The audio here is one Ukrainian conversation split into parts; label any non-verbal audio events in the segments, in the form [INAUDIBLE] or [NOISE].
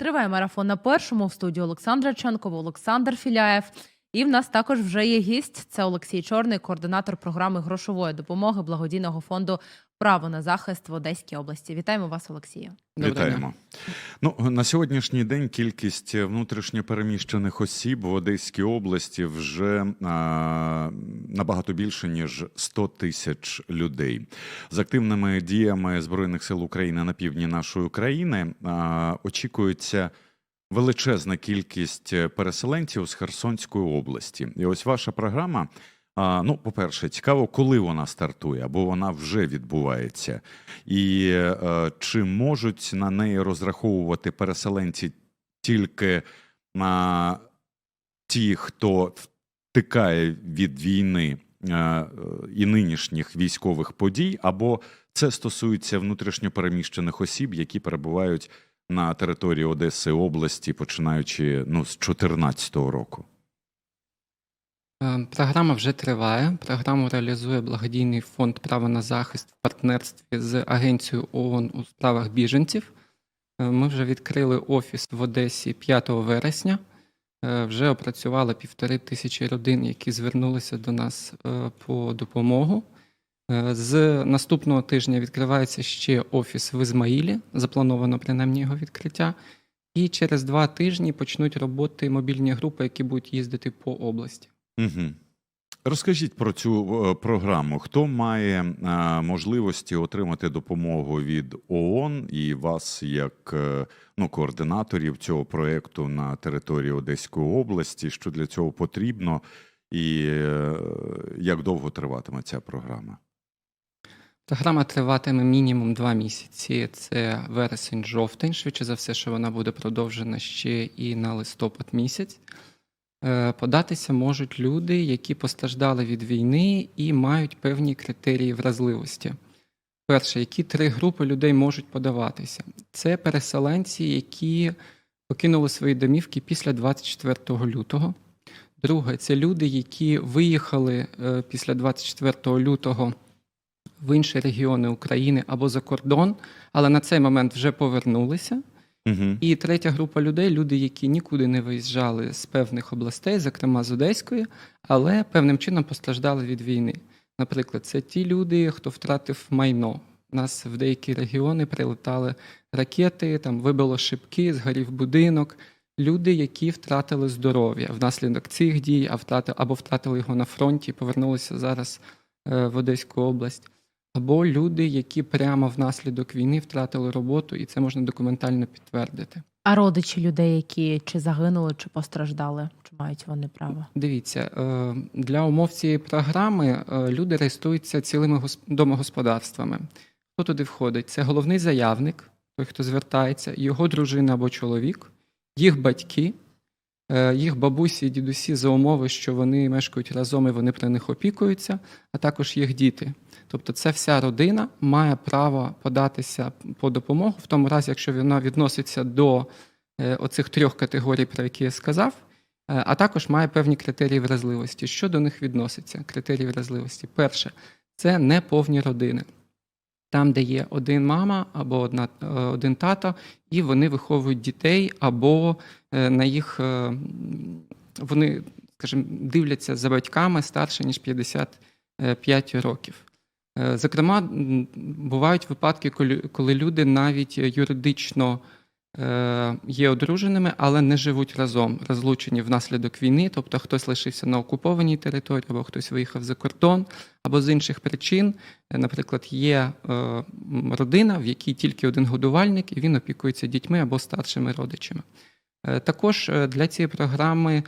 Триває марафон на першому в студії Олександра Ченкова, Олександр Філяєв. І в нас також вже є гість. Це Олексій Чорний, координатор програми грошової допомоги благодійного фонду Право на захист в Одеській області. Вітаємо вас, Олексію. Вітаємо. Ну на сьогоднішній день кількість внутрішньопереміщених осіб в Одеській області вже а, набагато більше ніж 100 тисяч людей. З активними діями збройних сил України на півдні нашої країни а, очікується. Величезна кількість переселенців з Херсонської області, і ось ваша програма. Ну, по-перше, цікаво, коли вона стартує, або вона вже відбувається, і е, чи можуть на неї розраховувати переселенці тільки а, ті, хто втикає від війни е, е, і нинішніх військових подій, або це стосується внутрішньопереміщених осіб, які перебувають на території Одеси області, починаючи ну, з 2014 року. Е, Програма вже триває. Програму реалізує благодійний фонд Право на захист в партнерстві з Агенцією ООН у справах біженців. Е, Ми вже відкрили офіс в Одесі 5 вересня. Е, Вже опрацювали півтори тисячі родин, які звернулися до нас по допомогу. Е, З наступного тижня відкривається ще офіс в Ізмаїлі. Заплановано принаймні його відкриття. І через два тижні почнуть роботи мобільні групи, які будуть їздити по області. Угу. Розкажіть про цю е, програму. Хто має е, можливості отримати допомогу від ООН і вас як ну, координаторів цього проєкту на території Одеської області? Що для цього потрібно, і як довго триватиме ця програма? Програма триватиме мінімум два місяці. Це вересень-жовтень. Швидше за все, що вона буде продовжена ще і на листопад місяць. Е, Податися можуть люди, які постраждали від війни і мають певні критерії вразливості. Перше, які три групи людей можуть подаватися? Це переселенці, які покинули свої домівки після 24 лютого. Друге, це люди, які виїхали е, після 24 лютого в інші регіони України або за кордон, але на цей момент вже повернулися. Угу. І третя група людей люди, які нікуди не виїжджали з певних областей, зокрема з Одеської, але певним чином постраждали від війни. Наприклад, це ті люди, хто втратив майно. У нас в деякі регіони прилетали ракети, там вибило шибки, згорів будинок. Люди, які втратили здоров'я внаслідок цих дій, а втратили, або втратили його на фронті, повернулися зараз е, в Одеську область. Або люди, які прямо внаслідок війни втратили роботу, і це можна документально підтвердити. А родичі людей, які чи загинули, чи постраждали, чи мають вони право? Дивіться, е, для умов цієї програми е, люди реєструються цілими гос- домогосподарствами. Хто туди входить? Це головний заявник, той, хто звертається, його дружина або чоловік, їх батьки, їх бабусі і дідусі за умови, що вони мешкають разом і вони про них опікуються, а також їх діти. Тобто, це вся родина має право податися по допомогу в тому разі, якщо вона відноситься до е, оцих трьох категорій, про які я сказав. Е, а також має певні критерії вразливості. Що до них відноситься? Критерії вразливості. Перше, це неповні родини. Там, де є один мама або одна, е, один тато, і вони виховують дітей, або е, на їх е, вони, скажімо, дивляться за батьками старше, ніж 55 років. Зокрема, бувають випадки, коли, люди навіть юридично є одруженими, але не живуть разом, розлучені внаслідок війни, тобто хтось лишився на окупованій території, або хтось виїхав за кордон, або з інших причин. Е, Наприклад, є е, родина, в якій тільки один годувальник, і він опікується дітьми або старшими родичами. Е, Також е, для цієї програми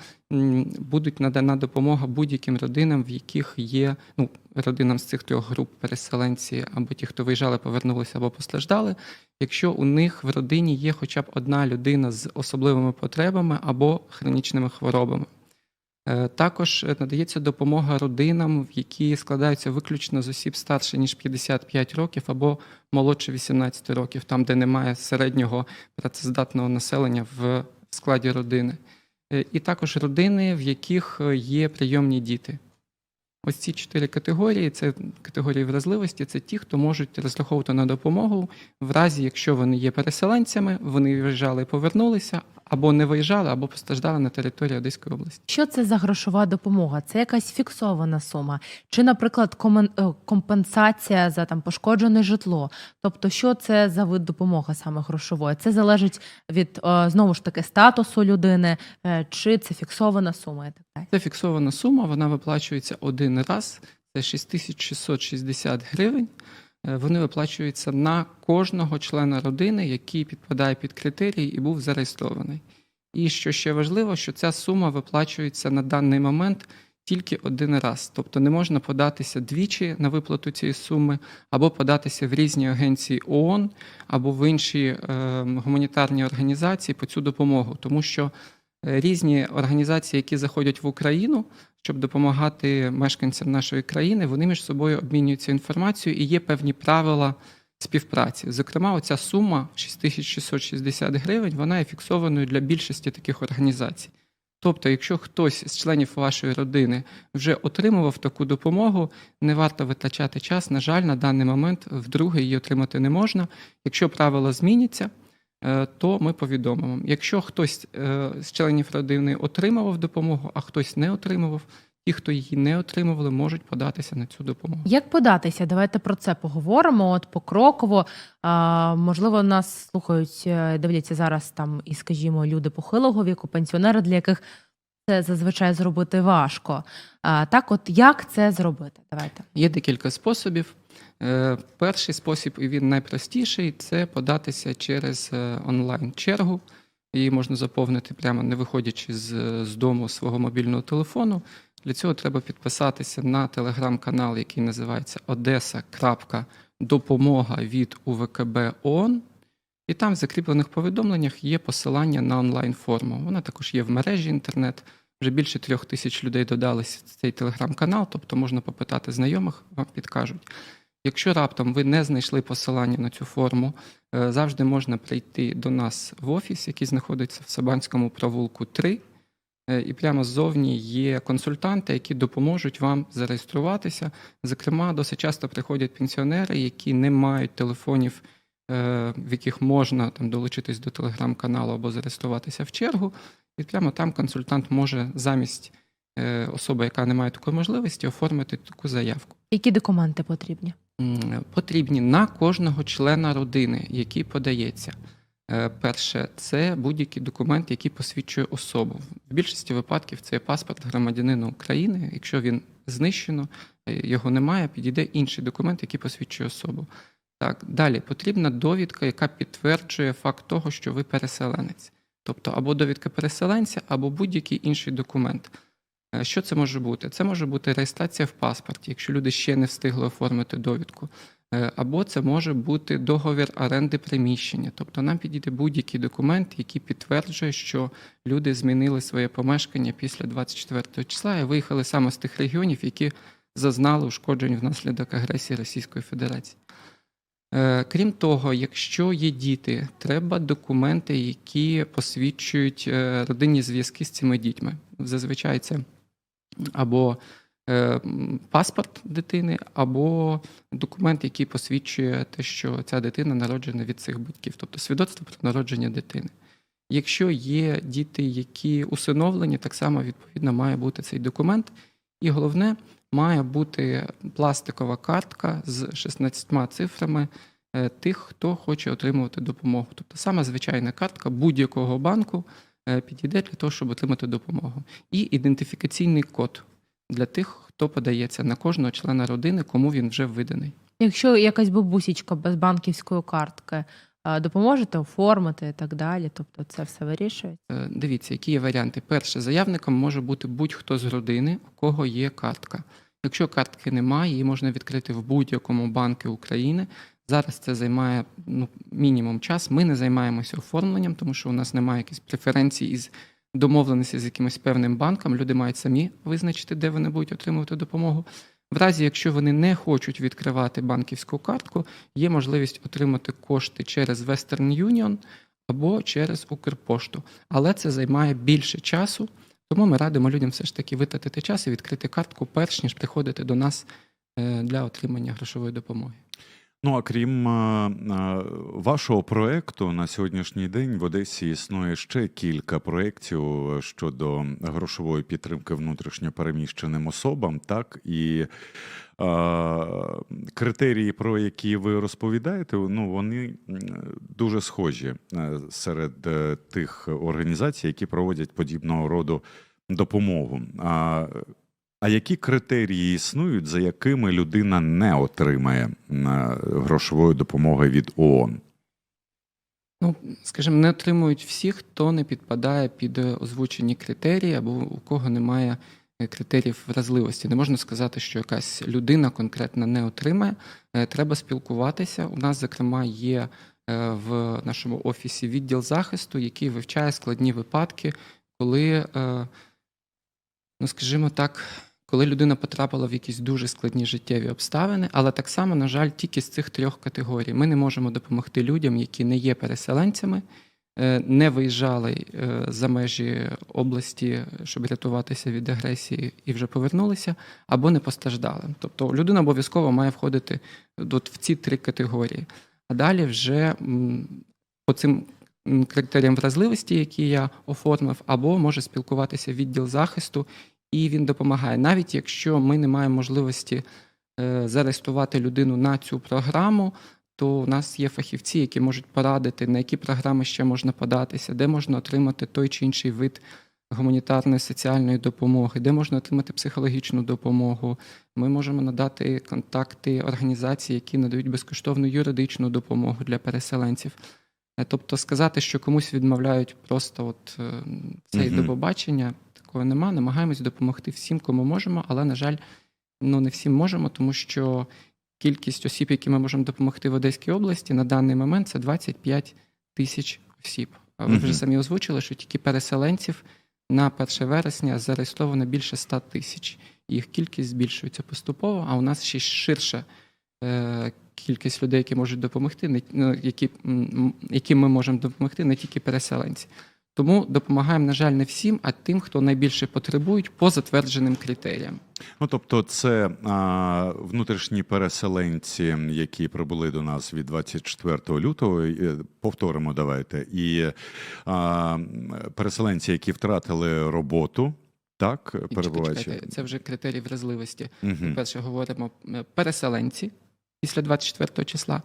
будуть надана допомога будь-яким родинам, в яких є ну, родинам з цих трьох груп переселенці або ті, хто виїжджали, повернулися або постраждали, якщо у них в родині є хоча б одна людина з особливими потребами або хронічними хворобами. Е, Також надається допомога родинам, в які складаються виключно з осіб старше ніж 55 років або молодше 18 років, там, де немає середнього працездатного населення в складі родини. Е, І також родини, в яких е, є прийомні діти. Ось ці чотири категорії це категорії вразливості. Це ті, хто можуть розраховувати на допомогу в разі, якщо вони є переселенцями, вони виїжджали і повернулися, або не виїжджали, або постраждали на території Одеської області. Що це за грошова допомога? Це якась фіксована сума, чи, наприклад, е, компенсація за там пошкоджене житло? Тобто, що це за вид допомоги саме грошової? Це залежить від е, знову ж таки статусу людини, е, чи це фіксована сума так далі. Це фіксована сума, вона виплачується один раз. Це 6660 гривень. Е, Вони виплачуються на кожного члена родини, який підпадає під критерії і був зареєстрований. І що ще важливо, що ця сума виплачується на даний момент тільки один раз. Тобто не можна податися двічі на виплату цієї суми, або податися в різні агенції ООН, або в інші е, гуманітарні організації по цю допомогу, тому що різні організації, які заходять в Україну, щоб допомагати мешканцям нашої країни, вони між собою обмінюються інформацією і є певні правила співпраці. Зокрема, оця сума 6660 гривень, вона є фіксованою для більшості таких організацій. Тобто, якщо хтось з членів вашої родини вже отримував таку допомогу, не варто витрачати час. На жаль, на даний момент вдруге її отримати не можна. Якщо правила зміняться, е, то ми повідомимо. Якщо хтось е, з членів родини отримував допомогу, а хтось не отримував, ті, хто її не отримували, можуть податися на цю допомогу. Як податися? Давайте про це поговоримо. От покроково. А, можливо, нас слухають, е, дивляться зараз там і, скажімо, люди похилого віку, пенсіонери, для яких це зазвичай зробити важко. А, так, от як це зробити? Давайте. Є декілька способів. Е, Перший спосіб, і він найпростіший, це податися через е, онлайн-чергу. Її можна заповнити прямо не виходячи з, з дому свого мобільного телефону. Для цього треба підписатися на телеграм-канал, який називається Одеса.допомога від УВКБ ООН. І там в закріплених повідомленнях є посилання на онлайн-форму. Вона також є в мережі інтернет. Вже більше трьох тисяч людей додалися в цей телеграм-канал, тобто можна попитати знайомих, вам підкажуть. Якщо раптом ви не знайшли посилання на цю форму, е, завжди можна прийти до нас в офіс, який знаходиться в Сабанському провулку 3. Е, І прямо ззовні є консультанти, які допоможуть вам зареєструватися. Зокрема, досить часто приходять пенсіонери, які не мають телефонів, е, в яких можна там долучитись до телеграм-каналу або зареєструватися в чергу. І прямо там консультант може замість особи, яка не має такої можливості, оформити таку заявку. Які документи потрібні? Потрібні на кожного члена родини, який подається. Е, Перше, це будь-який документ, який посвідчує особу. В більшості випадків це є паспорт громадянина України. Якщо він знищено, е, його немає, підійде інший документ, який посвідчує особу. Так, далі потрібна довідка, яка підтверджує факт того, що ви переселенець. Тобто або довідка переселенця, або будь-який інший документ. Е, Що це може бути? Це може бути реєстрація в паспорті, якщо люди ще не встигли оформити довідку. Е, Або це може бути договір оренди приміщення. Тобто нам підійде будь-який документ, який підтверджує, що люди змінили своє помешкання після 24 числа і виїхали саме з тих регіонів, які зазнали ушкоджень внаслідок агресії Російської Федерації. Е, Крім того, якщо є діти, треба документи, які посвідчують родинні зв'язки з цими дітьми. Зазвичай це або е, паспорт дитини, або документ, який посвідчує те, що ця дитина народжена від цих батьків, тобто свідоцтво про народження дитини. Якщо є діти, які усиновлені, так само відповідно має бути цей документ. І головне, має бути пластикова картка з 16 цифрами е, тих, хто хоче отримувати допомогу. Тобто саме звичайна картка будь-якого банку підійде для того, щоб отримати допомогу. І ідентифікаційний код для тих, хто подається на кожного члена родини, кому він вже виданий. Якщо якась бабусічка без банківської картки, допоможете оформити і так далі. Тобто це все вирішує. Е, Дивіться, які є варіанти. Перше, заявником може бути будь-хто з родини, у кого є картка. Якщо картки немає, її можна відкрити в будь-якому банку України. Зараз це займає ну, мінімум час. Ми не займаємося оформленням, тому що у нас немає якихось преференцій із домовленості з якимось певним банком. Люди мають самі визначити, де вони будуть отримувати допомогу. В разі, якщо вони не хочуть відкривати банківську картку, є можливість отримати кошти через Western Union або через Укрпошту. Але це займає більше часу, Тому ми радимо людям все ж таки витратити час і відкрити картку, перш ніж приходити до нас е, для отримання грошової допомоги. Ну а крім е, е, вашого проекту, на сьогоднішній день в Одесі існує ще кілька проєктів щодо грошової підтримки внутрішньопереміщеним особам, так і е, критерії, про які ви розповідаєте, ну вони дуже схожі е, серед е, тих організацій, які проводять подібного роду допомогу. А, які критерії існують, за якими людина не отримає е, грошової допомоги від ООН? Ну, скажімо, не отримують всі, хто не підпадає під е, озвучені критерії або у кого немає е, критеріїв вразливості. Не можна сказати, що якась людина конкретно не отримає. Треба спілкуватися. У нас, зокрема, є в нашому офісі відділ захисту, який вивчає складні випадки, коли, ну скажімо так, коли людина потрапила в якісь дуже складні життєві обставини, але так само, на жаль, тільки з цих трьох категорій. Ми не можемо допомогти людям, які не є переселенцями, е, не виїжджали е, за межі області, щоб рятуватися від агресії, і вже повернулися, або не постраждали. Тобто людина обов'язково має входити от в ці три категорії. А далі вже по цим критеріям вразливості, які я оформив, або може спілкуватися відділ захисту, і він допомагає. Навіть якщо ми не маємо можливості е, зареєструвати людину на цю програму, то у нас є фахівці, які можуть порадити, на які програми ще можна податися, де можна отримати той чи інший вид гуманітарної соціальної допомоги, де можна отримати психологічну допомогу. Ми можемо надати контакти організацій, які надають безкоштовну юридичну допомогу для переселенців. Е, Тобто сказати, що комусь відмовляють просто от е, цей Мгм. до побачення, такого нема. Намагаємось допомогти всім, кому можемо, але, на жаль, ну не всім можемо, тому що кількість осіб, які ми можемо допомогти в Одеській області, на даний момент це 25 тисяч осіб. Ви вже самі озвучили, що тільки переселенців на 1 вересня зареєстровано більше 100 тисяч. Їх кількість збільшується поступово, а у нас ще ширша е, кількість людей, які можуть допомогти, ну, які, яким ми можемо допомогти, не тільки переселенці. Тому допомагаємо, на жаль, не всім, а тим, хто найбільше потребують по затвердженим критеріям. Ну тобто, це а, внутрішні переселенці, які прибули до нас від 24 лютого. е, Повторимо, давайте, і а, переселенці, які втратили роботу. Так, перебуваючи. чекайте, це вже критерії вразливості. Мгм. Перше говоримо е, переселенці після 24 числа.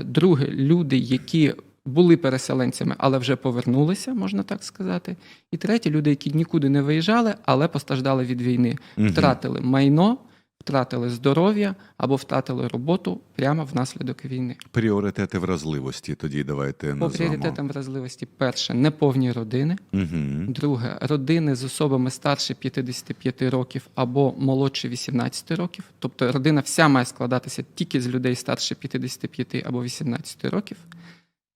Друге, люди, які були переселенцями, але вже повернулися, можна так сказати. І третє, люди, які нікуди не виїжджали, але постраждали від війни, втратили майно, втратили здоров'я або втратили роботу прямо внаслідок війни. Пріоритети вразливості. Тоді давайте По назвемо. пріоритетам вразливості, перше, неповні родини. Угу. Друге, родини з особами старше 55 років або молодше 18 років. Тобто родина вся має складатися тільки з людей старше 55 або 18 років.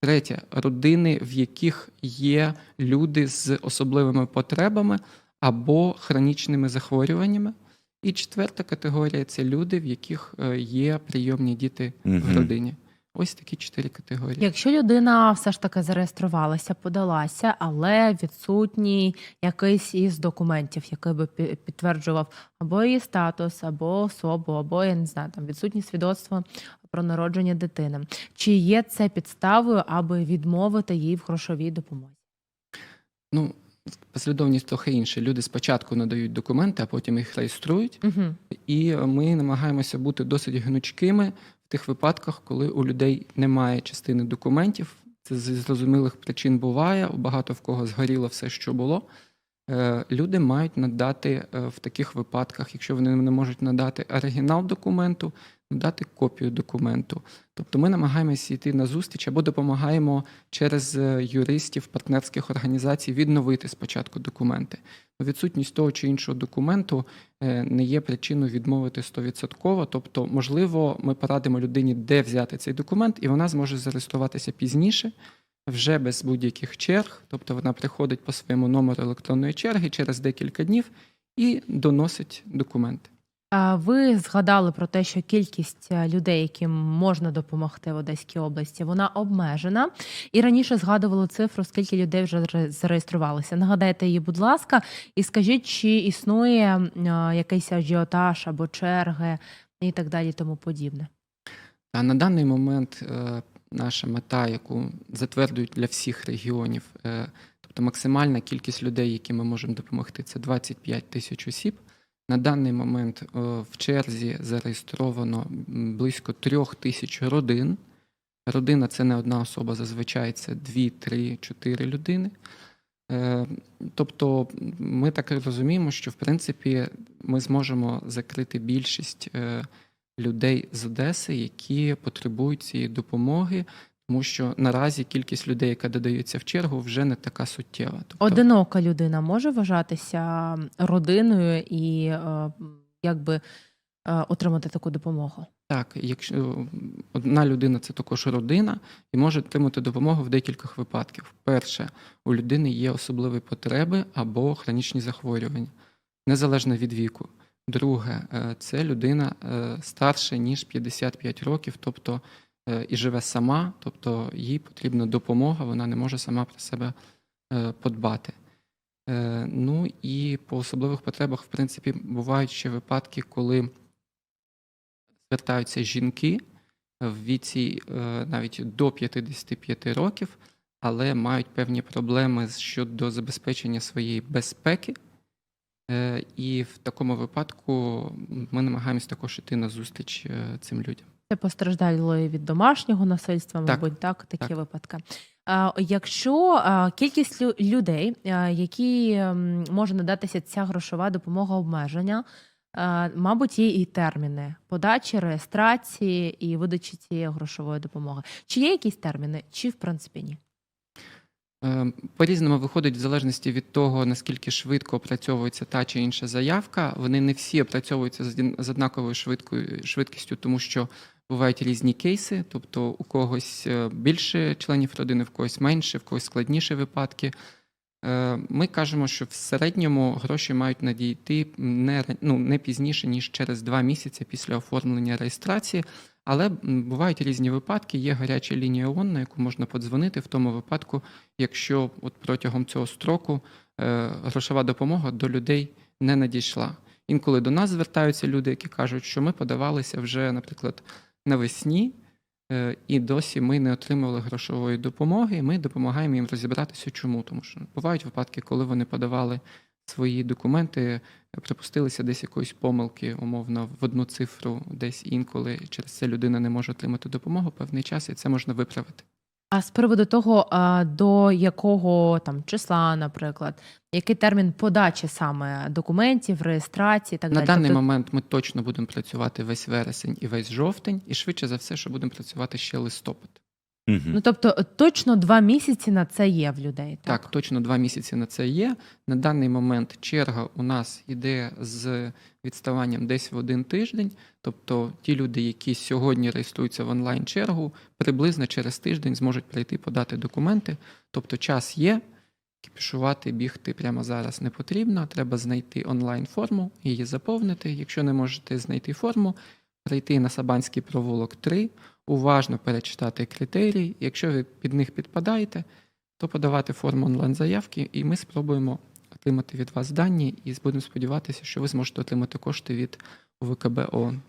Третє, родини, в яких є люди з особливими потребами або хронічними захворюваннями. І четверта категорія це люди, в яких е, є прийомні діти в родині. Ось такі чотири категорії. Якщо людина все ж таки зареєструвалася, подалася, але відсутній якийсь із документів, який би пі- підтверджував або її статус, або особу, або я не знаю, там відсутні свідоцтво про народження дитини. Чи є це підставою, аби відмовити їй в грошовій допомозі? Ну, послідовність трохи інша. Люди спочатку надають документи, а потім їх реєструють. Угу. І ми намагаємося бути досить гнучкими в тих випадках, коли у людей немає частини документів. Це зі зрозумілих причин буває. У багато в кого згоріло все, що було. Е, Люди мають надати е, в таких випадках, якщо вони не можуть надати оригінал документу, надати копію документу. Тобто ми намагаємося йти на зустріч або допомагаємо через е, юристів партнерських організацій відновити спочатку документи. Відсутність того чи іншого документу е, не є причиною відмовити 100%. Тобто, можливо, ми порадимо людині, де взяти цей документ, і вона зможе зареєструватися пізніше, вже без будь-яких черг. Тобто вона приходить по своєму номеру електронної черги через декілька днів і доносить документи. Ви згадали про те, що кількість е, людей, яким можна допомогти в Одеській області, вона обмежена. І раніше згадували цифру, скільки людей вже ре- зареєструвалися. Нагадайте її, будь ласка, і скажіть, чи існує е, якийсь ажіотаж або черги і так далі, тому подібне. А на даний момент е, наша мета, яку затверджують для всіх регіонів, тобто максимальна кількість людей, які ми можемо допомогти, це 25 тисяч осіб. На даний момент е, в черзі зареєстровано близько трьох тисяч родин. Родина це не одна особа, зазвичай це 2, 3, 4 людини. Е, Тобто ми так розуміємо, що в принципі ми зможемо закрити більшість е, людей з Одеси, які потребують цієї допомоги, тому що наразі кількість людей, яка додається в чергу, вже не така суттєва. Тобто, Одинока людина може вважатися родиною і е, якби е, отримати таку допомогу. Так, якщо одна людина це також родина і може отримати допомогу в декількох випадках. Перше, у людини є особливі потреби або хронічні захворювання, незалежно від віку. Друге, е, це людина старше ніж 55 років, тобто і живе сама, тобто їй потрібна допомога, вона не може сама про себе е, подбати. Е, Ну і по особливих потребах, в принципі, бувають ще випадки, коли звертаються жінки в віці е, навіть до 55 років, але мають певні проблеми щодо забезпечення своєї безпеки. Е, І в такому випадку ми намагаємось також іти на зустріч е, цим людям. Це постраждали від домашнього насильства, мабуть, так, такі так. випадки. А, Якщо а, кількість лю- людей, а, які м, може надатися ця грошова допомога обмеження, а, мабуть, є і терміни подачі, реєстрації і видачі цієї грошової допомоги. Чи є якісь терміни, чи в принципі ні? Е, По-різному виходить в залежності від того, наскільки швидко опрацьовується та чи інша заявка. Вони не всі опрацьовуються з однаковою швидкою швидкістю, тому що бувають різні кейси, тобто у когось е, більше членів родини, в когось менше, в когось складніші випадки. Е, Ми кажемо, що в середньому гроші мають надійти не, ну, не пізніше, ніж через два місяці після оформлення реєстрації. Але бувають різні випадки. Є гаряча лінія ООН, на яку можна подзвонити в тому випадку, якщо от протягом цього строку е, грошова допомога до людей не надійшла. Інколи до нас звертаються люди, які кажуть, що ми подавалися вже, наприклад, навесні, е, і досі ми не отримували грошової допомоги. Ми допомагаємо їм розібратися, чому. Тому що бувають випадки, коли вони подавали свої документи, припустилися десь якоїсь помилки, умовно, в одну цифру, десь інколи через це людина не може отримати допомогу певний час, і це можна виправити. А з приводу того, а, до якого там числа, наприклад, який термін подачі саме документів, реєстрації і так На далі? даний Тобто момент ми точно будемо працювати весь вересень і весь жовтень, і швидше за все, що будемо працювати ще листопад. Мгм. Ну тобто точно два місяці на це є в людей. Так, Так, точно два місяці на це є. На даний момент черга у нас йде з відставанням десь в один тиждень. Тобто ті люди, які сьогодні реєструються в онлайн чергу, приблизно через тиждень зможуть прийти подати документи. Тобто час є. Кіпішувати, бігти прямо зараз не потрібно. Треба знайти онлайн форму, її заповнити. Якщо не можете знайти форму, прийти на Сабанський провулок 3, уважно перечитати критерії. Якщо ви під них підпадаєте, то подавати форму онлайн-заявки, і ми спробуємо отримати від вас дані, і будемо сподіватися, що ви зможете отримати кошти від УВКБ ООН.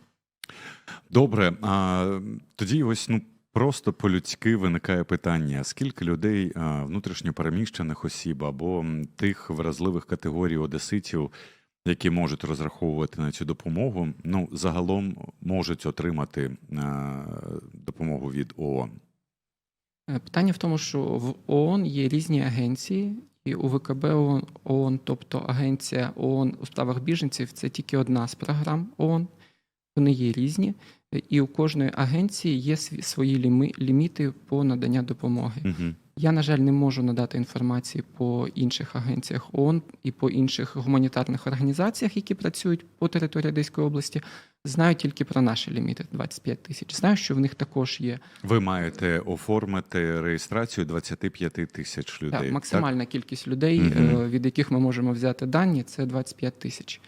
Добре, а тоді ось ну просто по-людськи виникає питання: скільки людей внутрішньопереміщених осіб або тих вразливих категорій одеситів, які можуть розраховувати на цю допомогу, ну загалом можуть отримати а, допомогу від ООН? Е, Питання в тому, що в ООН є різні агенції, і УВКБ ООН, ООН, тобто Агенція ООН у справах біженців, це тільки одна з програм ООН. Вони є різні, е, і у кожної агенції є свої ліми- ліміти по надання допомоги. Угу. Я, на жаль, не можу надати інформації по інших агенціях ООН і по інших гуманітарних організаціях, які працюють по території Одеської області. Знаю тільки про наші ліміти 25 тисяч. Знаю, що в них також є Ви маєте оформити реєстрацію 25 тисяч людей. так, максимальна кількість людей, е, від яких ми можемо взяти дані, це 25 тисяч.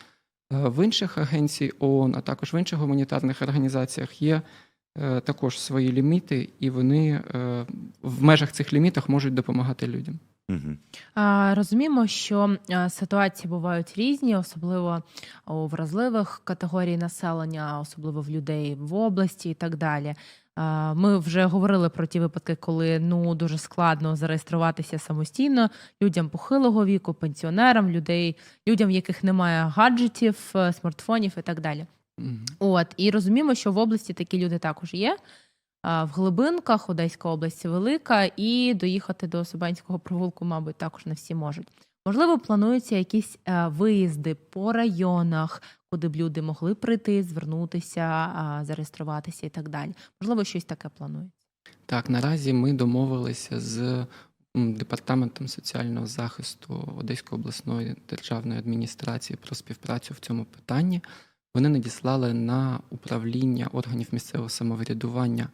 Е, В інших агенцій ООН, а також в інших гуманітарних організаціях є також свої ліміти, і вони е, в межах цих лімітах можуть допомагати людям. Угу. Розуміємо, що е, ситуації бувають різні, особливо у вразливих категорій населення, особливо в людей в області і так далі. Ми вже говорили про ті випадки, коли ну дуже складно зареєструватися самостійно людям похилого віку, пенсіонерам, людей, людям, в яких немає гаджетів, е, смартфонів і так далі. Мгм. От і розуміємо, що в області такі люди також є. А, В глибинках Одеська область велика, і доїхати до Собанського провулку, мабуть, також не всі можуть. Можливо, плануються якісь е, виїзди по районах, куди б люди могли прийти, звернутися, а, зареєструватися і так далі. Можливо, щось таке планується. Так, наразі ми домовилися з м, департаментом соціального захисту Одеської обласної державної адміністрації про співпрацю в цьому питанні. Вони надіслали на управління органів місцевого самоврядування,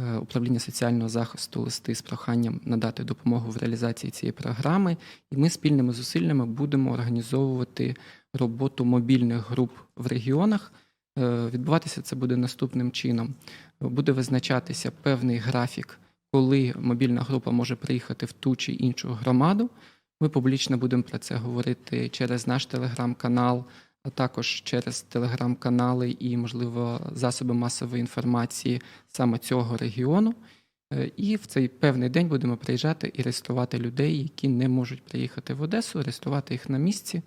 е, управління соціального захисту листи з проханням надати допомогу в реалізації цієї програми. І ми спільними зусиллями будемо організовувати роботу мобільних груп в регіонах. Е, Відбуватися це буде наступним чином буде визначатися певний графік, коли мобільна група може приїхати в ту чи іншу громаду. Ми публічно будемо про це говорити через наш телеграм-канал, а також через телеграм-канали і, можливо, засоби масової інформації саме цього регіону. Е, І в цей певний день будемо приїжджати і реєструвати людей, які не можуть приїхати в Одесу, реєструвати їх на місці.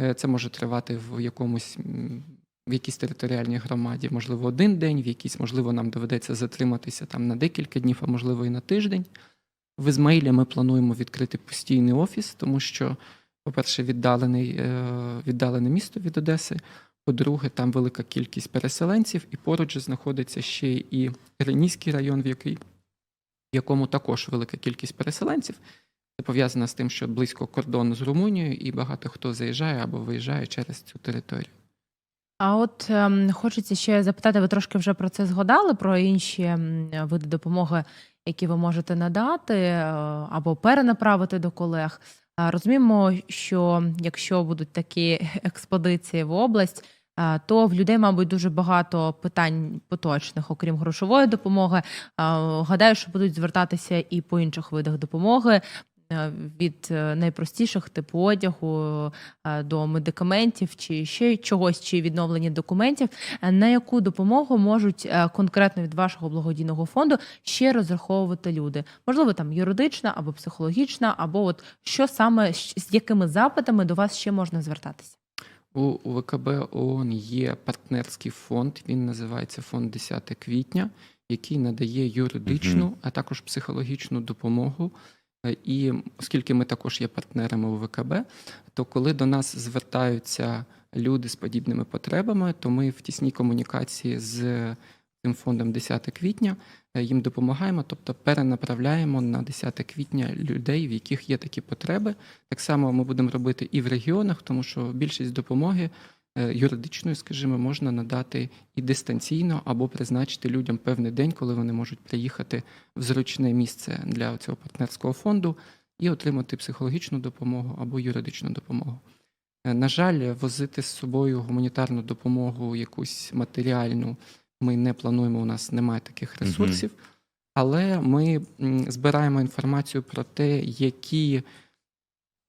Е, Це може тривати в якомусь в якійсь територіальній громаді, можливо, один день, в якійсь, можливо, нам доведеться затриматися там на декілька днів, а можливо, і на тиждень. В Ізмаїлі ми плануємо відкрити постійний офіс, тому що, по-перше, віддалений, е, віддалене місто від Одеси. По-друге, там велика кількість переселенців, і поруч знаходиться ще і Ренійський район, в, який, в якому також велика кількість переселенців. Це пов'язано з тим, що близько кордону з Румунією, і багато хто заїжджає або виїжджає через цю територію. А от ем, хочеться ще запитати, ви трошки вже про це згадали, про інші види допомоги, які ви можете надати е, або перенаправити до колег. Розуміємо, що якщо будуть такі [LAUGHS] експедиції в область, то в людей, мабуть, дуже багато питань поточних, окрім грошової допомоги. Гадаю, що будуть звертатися і по інших видах допомоги. Е, Від е, найпростіших типу одягу е, до медикаментів чи ще чогось, чи відновлення документів, на яку допомогу можуть конкретно від вашого благодійного фонду ще розраховувати люди? Можливо, там юридична або психологічна, або от що саме з якими запитами до вас ще можна звертатися? У у ВКБ ООН є партнерський фонд, він називається Фонд 10 квітня, який надає юридичну, а також психологічну допомогу. Е, І оскільки ми також є партнерами у ВКБ, то коли до нас звертаються люди з подібними потребами, то ми в тісній комунікації з цим фондом 10 квітня е, їм допомагаємо, тобто перенаправляємо на 10 квітня людей, в яких є такі потреби. Так само ми будемо робити і в регіонах, тому що більшість допомоги е, юридичної, скажімо, можна надати і дистанційно або призначити людям певний день, коли вони можуть приїхати в зручне місце для цього партнерського фонду і отримати психологічну допомогу або юридичну допомогу. Е, На жаль, возити з собою гуманітарну допомогу, якусь матеріальну, ми не плануємо, у нас немає таких ресурсів. Але ми збираємо інформацію про те, які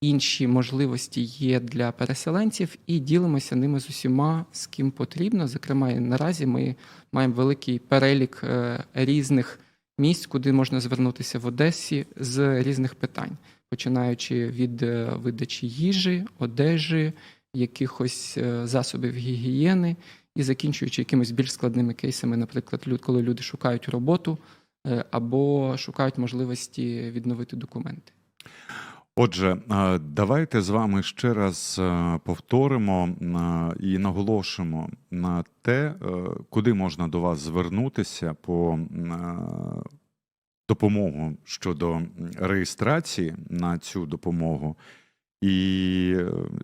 інші можливості є для переселенців, і ділимося ними з усіма, з ким потрібно. Зокрема, і наразі ми маємо великий перелік е, різних місць, куди можна звернутися в Одесі з різних питань, починаючи від е, видачі їжі, одежі, якихось е, засобів гігієни і закінчуючи якимись більш складними кейсами, наприклад, коли люди шукають роботу або шукають можливості відновити документи. Отже, е, давайте з вами ще раз е, повторимо е, і наголошимо на те, куди можна до вас звернутися по допомогу щодо реєстрації на цю допомогу. І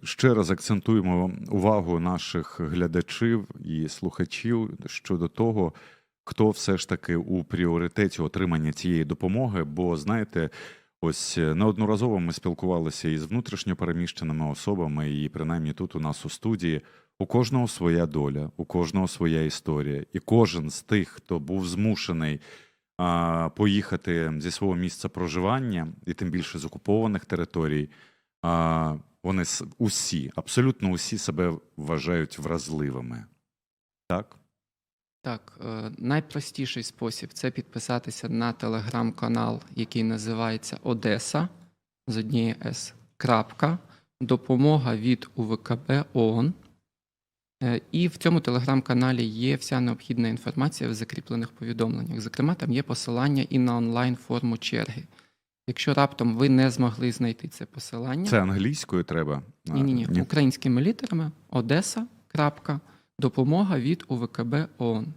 ще раз акцентуємо увагу наших глядачів і слухачів щодо того, хто все ж таки у пріоритеті отримання цієї допомоги. Бо знаєте, Ось е, неодноразово ми спілкувалися із внутрішньо переміщеними особами, і принаймні тут у нас у студії. У кожного своя доля, у кожного своя історія, і кожен з тих, хто був змушений а, поїхати зі свого місця проживання, і тим більше з окупованих територій, а, вони усі, абсолютно усі себе вважають вразливими. Так? Так, е, найпростіший спосіб це підписатися на телеграм-канал, який називається Одеса з однієї С. Крапка, допомога від УВКБ ООН. Е, І в цьому телеграм-каналі є вся необхідна інформація в закріплених повідомленнях. Зокрема, там є посилання і на онлайн-форму черги. Якщо раптом ви не змогли знайти це посилання, Це англійською треба. Ні, ні, ні. Українськими літерами Одеса. Крапка, допомога від УВКБ ООН.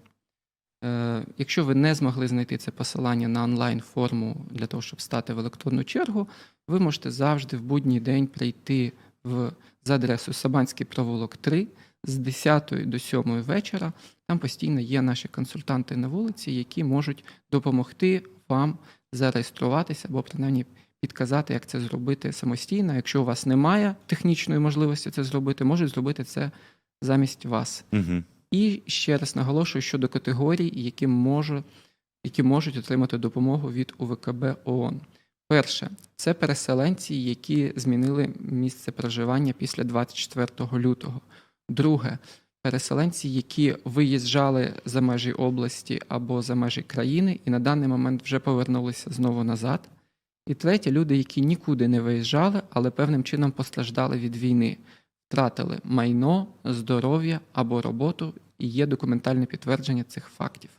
Е, якщо ви не змогли знайти це посилання на онлайн-форму для того, щоб стати в електронну чергу, ви можете завжди в будній день прийти в, за адресою Сабанський провулок 3 з 10 до 7 вечора. Там постійно є наші консультанти на вулиці, які можуть допомогти вам зареєструватися або принаймні підказати, як це зробити самостійно. Якщо у вас немає технічної можливості це зробити, можуть зробити це замість вас. Угу. І ще раз наголошую щодо категорій, які, можу, які можуть отримати допомогу від УВКБ ООН. Перше, це переселенці, які змінили місце проживання після 24 лютого. Друге, переселенці, які виїжджали за межі області або за межі країни і на даний момент вже повернулися знову назад. І третє, люди, які нікуди не виїжджали, але певним чином постраждали від війни, втратили майно, здоров'я або роботу, і є документальне підтвердження цих фактів.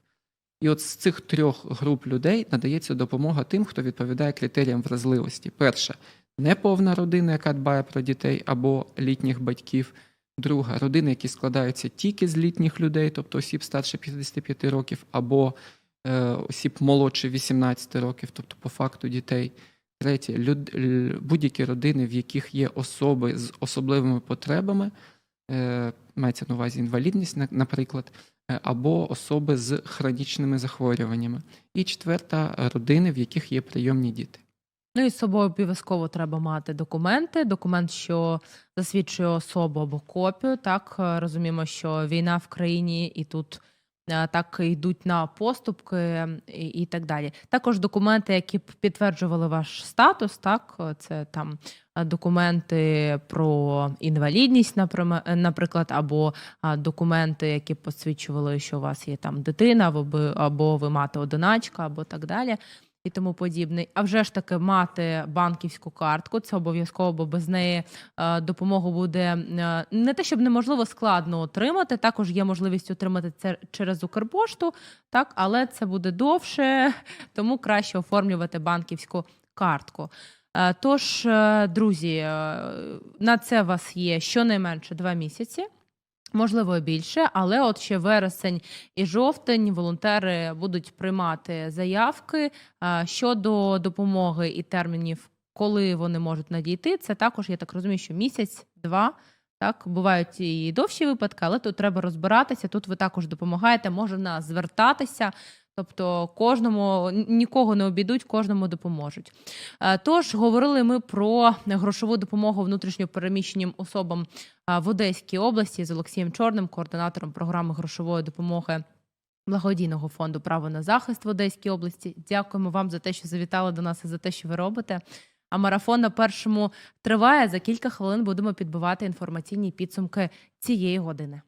І от з цих трьох груп людей надається допомога тим, хто відповідає критеріям вразливості. Перше, неповна родина, яка дбає про дітей або літніх батьків. Друга родини, які складаються тільки з літніх людей, тобто осіб старше 55 років, або е, осіб молодше 18 років, тобто по факту дітей. Третє люд, будь-які родини, в яких є особи з особливими потребами, е, мається на увазі інвалідність, наприклад, е, або особи з хронічними захворюваннями. І четверта родини, в яких є прийомні діти. Ну і з собою обов'язково треба мати документи. Документ, що засвідчує особу або копію. Так Е, розуміємо, що війна в країні і тут так йдуть на поступки і, так далі. Також документи, які б підтверджували ваш статус, так е, це там е, документи про інвалідність, е, наприклад, або документи, які посвідчували, що у вас є там дитина, або ви мати одиначка, або так далі. І тому подібне. А вже ж таки мати банківську картку, це обов'язково, бо без неї е, допомогу буде е, не те, щоб неможливо складно отримати. Також є можливість отримати це через Укрпошту, так, але це буде довше, [LAUGHS] тому краще оформлювати банківську картку. Е, Тож, друзі, на це у вас є щонайменше два місяці. Можливо, більше, але от ще вересень і жовтень волонтери будуть приймати заявки щодо допомоги і термінів, коли вони можуть надійти. Це також, я так розумію, що місяць-два. Так, бувають і довші випадки, але тут треба розбиратися. Тут ви також допомагаєте, можна звертатися. Тобто кожному нікого не обійдуть, кожному допоможуть. Е, Тож говорили ми про грошову допомогу внутрішньопереміщеним особам в Одеській області з Олексієм Чорним, координатором програми грошової допомоги благодійного фонду Право на захист в Одеській області. Дякуємо вам за те, що завітали до нас і за те, що ви робите. А марафон на першому триває. За кілька хвилин будемо підбивати інформаційні підсумки цієї години.